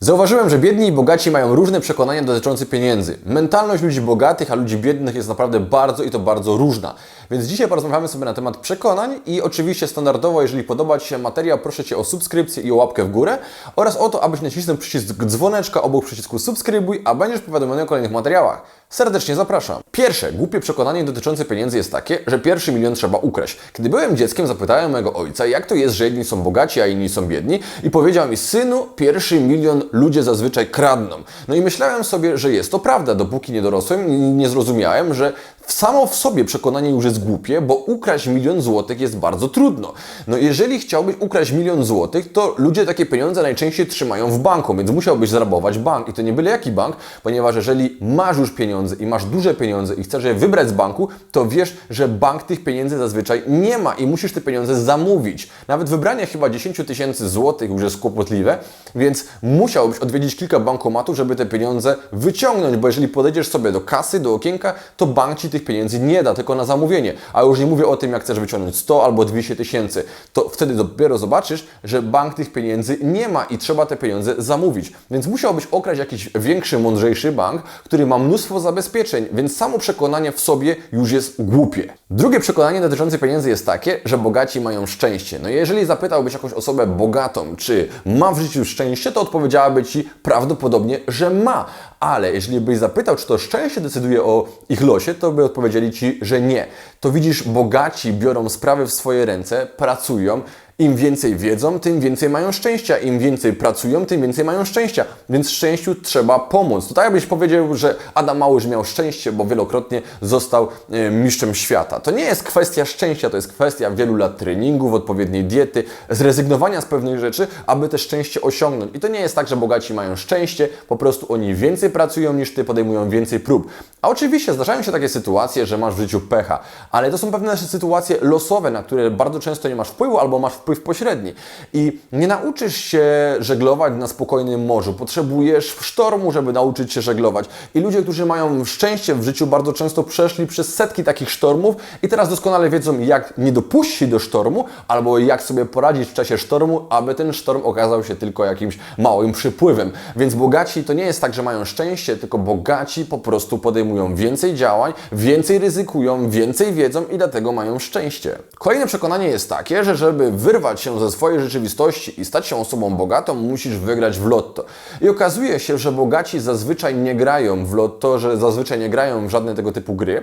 Zauważyłem, że biedni i bogaci mają różne przekonania dotyczące pieniędzy. Mentalność ludzi bogatych, a ludzi biednych jest naprawdę bardzo i to bardzo różna. Więc dzisiaj porozmawiamy sobie na temat przekonań i oczywiście standardowo, jeżeli podoba Ci się materiał, proszę Cię o subskrypcję i o łapkę w górę oraz o to, abyś nacisnął przycisk dzwoneczka obok przycisku subskrybuj, a będziesz powiadomiony o kolejnych materiałach. Serdecznie zapraszam. Pierwsze, głupie przekonanie dotyczące pieniędzy jest takie, że pierwszy milion trzeba ukraść. Kiedy byłem dzieckiem, zapytałem mojego ojca, jak to jest, że jedni są bogaci, a inni są biedni i powiedział mi, synu, pierwszy milion ludzie zazwyczaj kradną. No i myślałem sobie, że jest to prawda, dopóki nie dorosłem nie zrozumiałem, że samo w sobie przekonanie już jest głupie, bo ukraść milion złotych jest bardzo trudno. No jeżeli chciałbyś ukraść milion złotych, to ludzie takie pieniądze najczęściej trzymają w banku, więc musiałbyś zrabować bank. I to nie byle jaki bank, ponieważ jeżeli masz już pieniądze i masz duże pieniądze i chcesz je wybrać z banku, to wiesz, że bank tych pieniędzy zazwyczaj nie ma i musisz te pieniądze zamówić. Nawet wybranie chyba 10 tysięcy złotych już jest kłopotliwe, więc musiałbyś odwiedzić kilka bankomatów, żeby te pieniądze wyciągnąć, bo jeżeli podejdziesz sobie do kasy, do okienka, to bank Ci tych pieniędzy nie da, tylko na zamówienie. A już nie mówię o tym, jak chcesz wyciągnąć 100 albo 200 tysięcy, to wtedy dopiero zobaczysz, że bank tych pieniędzy nie ma i trzeba te pieniądze zamówić. Więc musiałbyś okraść jakiś większy, mądrzejszy bank, który ma mnóstwo zabezpieczeń, więc samo przekonanie w sobie już jest głupie. Drugie przekonanie dotyczące pieniędzy jest takie, że bogaci mają szczęście. No jeżeli zapytałbyś jakąś osobę bogatą, czy ma w życiu szczęście, to odpowiedziałaby Ci prawdopodobnie, że ma. Ale jeżeli byś zapytał, czy to szczęście decyduje o ich losie, to by odpowiedzieli Ci, że nie. To widzisz, bogaci biorą sprawy w swoje ręce, pracują, im więcej wiedzą, tym więcej mają szczęścia. Im więcej pracują, tym więcej mają szczęścia. Więc szczęściu trzeba pomóc. To tak jakbyś powiedział, że Adam Małysz miał szczęście, bo wielokrotnie został e, mistrzem świata. To nie jest kwestia szczęścia, to jest kwestia wielu lat treningów, odpowiedniej diety, zrezygnowania z pewnych rzeczy, aby te szczęście osiągnąć. I to nie jest tak, że bogaci mają szczęście, po prostu oni więcej pracują niż ty, podejmują więcej prób. A oczywiście zdarzają się takie sytuacje, że masz w życiu pecha, ale to są pewne sytuacje losowe, na które bardzo często nie masz wpływu albo masz wpływ pośredni. I nie nauczysz się żeglować na spokojnym morzu. Potrzebujesz sztormu, żeby nauczyć się żeglować. I ludzie, którzy mają szczęście w życiu, bardzo często przeszli przez setki takich sztormów i teraz doskonale wiedzą, jak nie dopuścić do sztormu, albo jak sobie poradzić w czasie sztormu, aby ten sztorm okazał się tylko jakimś małym przypływem. Więc bogaci to nie jest tak, że mają szczęście, tylko bogaci po prostu podejmują więcej działań, więcej ryzykują, więcej wiedzą i dlatego mają szczęście. Kolejne przekonanie jest takie, że żeby wyrwać się ze swojej rzeczywistości i stać się osobą bogatą, musisz wygrać w lotto. I okazuje się, że bogaci zazwyczaj nie grają w lotto, że zazwyczaj nie grają w żadne tego typu gry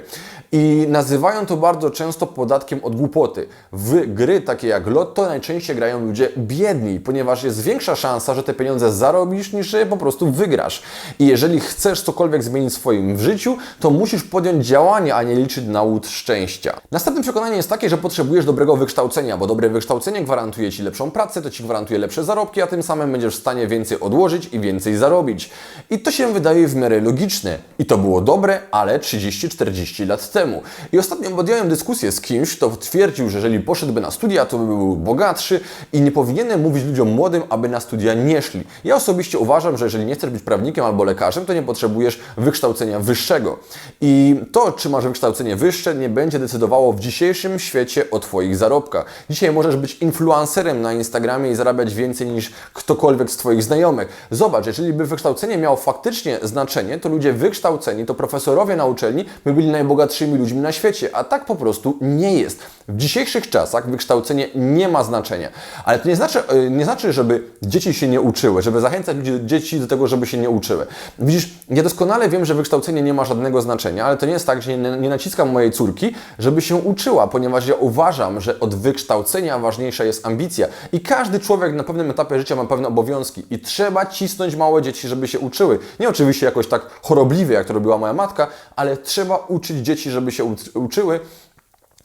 i nazywają to bardzo często podatkiem od głupoty. W gry takie jak lotto najczęściej grają ludzie biedni, ponieważ jest większa szansa, że te pieniądze zarobisz niż je po prostu wygrasz. I jeżeli chcesz cokolwiek zmienić w swoim życiu, to musisz podjąć działanie, a nie liczyć na łód szczęścia. Następne przekonanie jest takie, że potrzebujesz dobrego wykształcenia, bo dobre wykształcenie gwarantuje Ci lepszą pracę, to Ci gwarantuje lepsze zarobki, a tym samym będziesz w stanie więcej odłożyć i więcej zarobić. I to się wydaje w miarę logiczne. I to było dobre, ale 30-40 lat temu. I ostatnio podjąłem dyskusję z kimś, kto twierdził, że jeżeli poszedłby na studia, to by był bogatszy i nie powinienem mówić ludziom młodym, aby na studia nie szli. Ja osobiście uważam, że jeżeli nie chcesz być prawnikiem albo lekarzem, to nie potrzebujesz wykształcenia wyższego. I to, czy masz wykształcenie wyższe, nie będzie decydowało w dzisiejszym świecie o Twoich zarobkach. Dzisiaj możesz być influencerem na Instagramie i zarabiać więcej niż ktokolwiek z Twoich znajomych. Zobacz, jeżeli by wykształcenie miało faktycznie znaczenie, to ludzie wykształceni, to profesorowie na uczelni by byli najbogatszymi ludźmi na świecie, a tak po prostu nie jest. W dzisiejszych czasach wykształcenie nie ma znaczenia. Ale to nie znaczy, yy, nie znaczy, żeby dzieci się nie uczyły, żeby zachęcać ludzi, dzieci do tego, żeby się nie uczyły. Widzisz, ja doskonale wiem, że wykształcenie nie ma żadnego znaczenia, ale to nie jest tak, że nie, nie naciskam mojej córki, żeby się uczyła, ponieważ ja uważam, że od wykształcenia ważniejsza jest ambicja. I każdy człowiek na pewnym etapie życia ma pewne obowiązki i trzeba cisnąć małe dzieci, żeby się uczyły. Nie oczywiście jakoś tak chorobliwie, jak to robiła moja matka, ale trzeba uczyć dzieci, żeby się uczyły.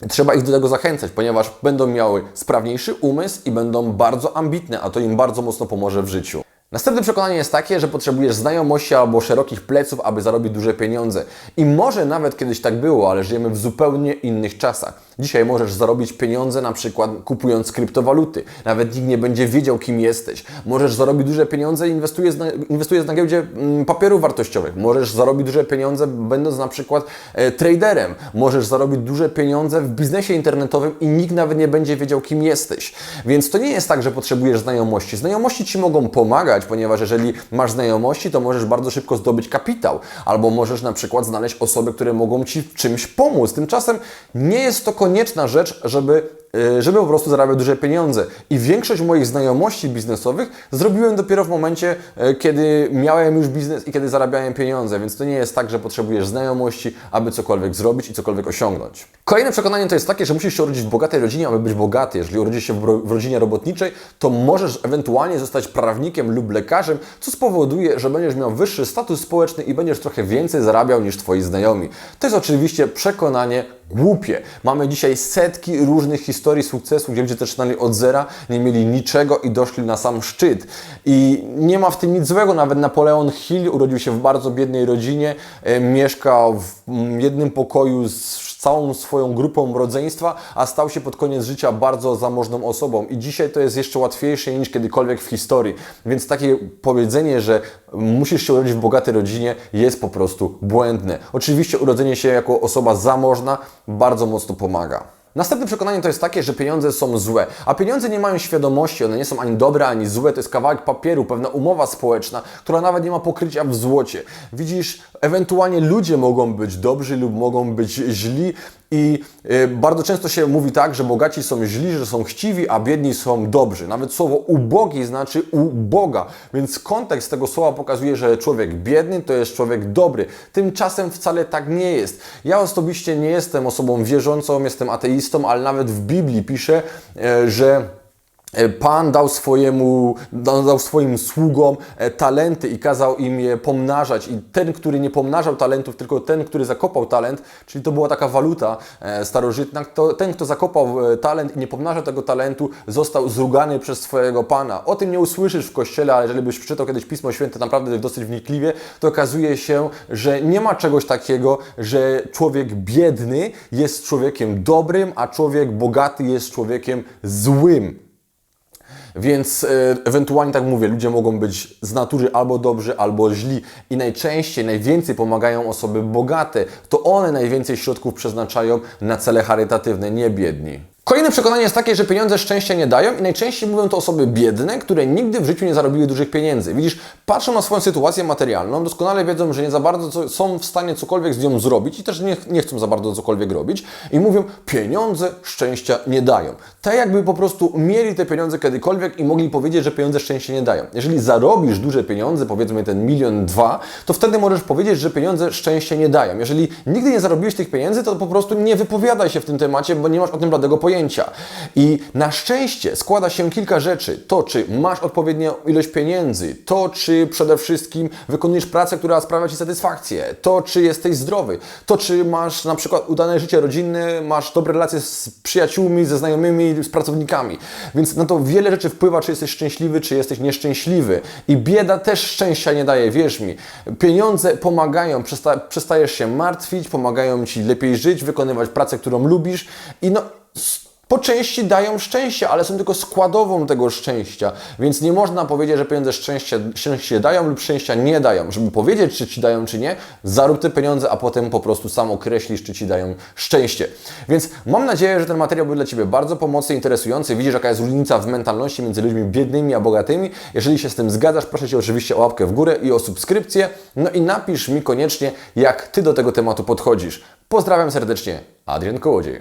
Trzeba ich do tego zachęcać, ponieważ będą miały sprawniejszy umysł i będą bardzo ambitne, a to im bardzo mocno pomoże w życiu. Następne przekonanie jest takie, że potrzebujesz znajomości albo szerokich pleców, aby zarobić duże pieniądze. I może nawet kiedyś tak było, ale żyjemy w zupełnie innych czasach. Dzisiaj możesz zarobić pieniądze na przykład kupując kryptowaluty. Nawet nikt nie będzie wiedział, kim jesteś. Możesz zarobić duże pieniądze inwestując na, inwestując na giełdzie mm, papierów wartościowych. Możesz zarobić duże pieniądze będąc na przykład e, traderem. Możesz zarobić duże pieniądze w biznesie internetowym i nikt nawet nie będzie wiedział, kim jesteś. Więc to nie jest tak, że potrzebujesz znajomości. Znajomości Ci mogą pomagać, ponieważ jeżeli masz znajomości, to możesz bardzo szybko zdobyć kapitał, albo możesz na przykład znaleźć osoby, które mogą Ci w czymś pomóc. Tymczasem nie jest to konieczna rzecz, żeby żeby po prostu zarabiać duże pieniądze. I większość moich znajomości biznesowych zrobiłem dopiero w momencie, y, kiedy miałem już biznes i kiedy zarabiałem pieniądze, więc to nie jest tak, że potrzebujesz znajomości, aby cokolwiek zrobić i cokolwiek osiągnąć. Kolejne przekonanie to jest takie, że musisz się urodzić w bogatej rodzinie, aby być bogaty. Jeżeli urodzisz się w rodzinie robotniczej, to możesz ewentualnie zostać prawnikiem lub lekarzem, co spowoduje, że będziesz miał wyższy status społeczny i będziesz trochę więcej zarabiał niż Twoi znajomi. To jest oczywiście przekonanie głupie. Mamy dzisiaj setki różnych historii sukcesu, gdzie ludzie zaczynali od zera, nie mieli niczego i doszli na sam szczyt. I nie ma w tym nic złego. Nawet Napoleon Hill urodził się w bardzo biednej rodzinie, e, mieszkał w mm, jednym pokoju z całą swoją grupą rodzeństwa, a stał się pod koniec życia bardzo zamożną osobą. I dzisiaj to jest jeszcze łatwiejsze niż kiedykolwiek w historii. Więc takie powiedzenie, że musisz się urodzić w bogatej rodzinie jest po prostu błędne. Oczywiście urodzenie się jako osoba zamożna bardzo mocno pomaga. Następne przekonanie to jest takie, że pieniądze są złe, a pieniądze nie mają świadomości, one nie są ani dobre, ani złe, to jest kawałek papieru, pewna umowa społeczna, która nawet nie ma pokrycia w złocie. Widzisz, ewentualnie ludzie mogą być dobrzy lub mogą być źli i y, bardzo często się mówi tak, że bogaci są źli, że są chciwi, a biedni są dobrzy. Nawet słowo ubogi znaczy u Boga, więc kontekst tego słowa pokazuje, że człowiek biedny to jest człowiek dobry. Tymczasem wcale tak nie jest. Ja osobiście nie jestem osobą wierzącą, jestem ateistą, ale nawet w Biblii pisze, e, że Pan dał swojemu, dał swoim sługom e, talenty i kazał im je pomnażać. I ten, który nie pomnażał talentów, tylko ten, który zakopał talent, czyli to była taka waluta e, starożytna, to ten, kto zakopał e, talent i nie pomnażał tego talentu, został zrugany przez swojego Pana. O tym nie usłyszysz w Kościele, ale jeżeli byś przeczytał kiedyś Pismo Święte naprawdę dosyć wnikliwie, to okazuje się, że nie ma czegoś takiego, że człowiek biedny jest człowiekiem dobrym, a człowiek bogaty jest człowiekiem złym. Więc e, ewentualnie tak mówię, ludzie mogą być z natury albo dobrzy, albo źli i najczęściej, najwięcej pomagają osoby bogate. To one najwięcej środków przeznaczają na cele charytatywne, nie biedni. Kolejne przekonanie jest takie, że pieniądze szczęścia nie dają i najczęściej mówią to osoby biedne, które nigdy w życiu nie zarobiły dużych pieniędzy. Widzisz, patrzą na swoją sytuację materialną, doskonale wiedzą, że nie za bardzo są w stanie cokolwiek z nią zrobić i też nie, nie chcą za bardzo cokolwiek robić i mówią, pieniądze szczęścia nie dają. Tak jakby po prostu mieli te pieniądze kiedykolwiek i mogli powiedzieć, że pieniądze szczęścia nie dają. Jeżeli zarobisz duże pieniądze, powiedzmy ten milion, dwa, to wtedy możesz powiedzieć, że pieniądze szczęścia nie dają. Jeżeli nigdy nie zarobiłeś tych pieniędzy, to po prostu nie wypowiadaj się w tym temacie, bo nie masz o tym bladego pojęcia. I na szczęście składa się kilka rzeczy. To, czy masz odpowiednią ilość pieniędzy, to, czy przede wszystkim wykonujesz pracę, która sprawia Ci satysfakcję, to, czy jesteś zdrowy, to, czy masz na przykład udane życie rodzinne, masz dobre relacje z przyjaciółmi, ze znajomymi, z pracownikami. Więc na to wiele rzeczy wpływa, czy jesteś szczęśliwy, czy jesteś nieszczęśliwy. I bieda też szczęścia nie daje, wierz mi. Pieniądze pomagają, przesta przestajesz się martwić, pomagają Ci lepiej żyć, wykonywać pracę, którą lubisz i no po części dają szczęście, ale są tylko składową tego szczęścia, więc nie można powiedzieć, że pieniądze szczęście, szczęście dają lub szczęścia nie dają. Żeby powiedzieć, czy Ci dają, czy nie, zarób te pieniądze, a potem po prostu sam określisz, czy Ci dają szczęście. Więc mam nadzieję, że ten materiał był dla Ciebie bardzo pomocny, interesujący. Widzisz, jaka jest różnica w mentalności między ludźmi biednymi a bogatymi. Jeżeli się z tym zgadzasz, proszę Cię oczywiście o łapkę w górę i o subskrypcję. No i napisz mi koniecznie, jak Ty do tego tematu podchodzisz. Pozdrawiam serdecznie, Adrian Kołodziej.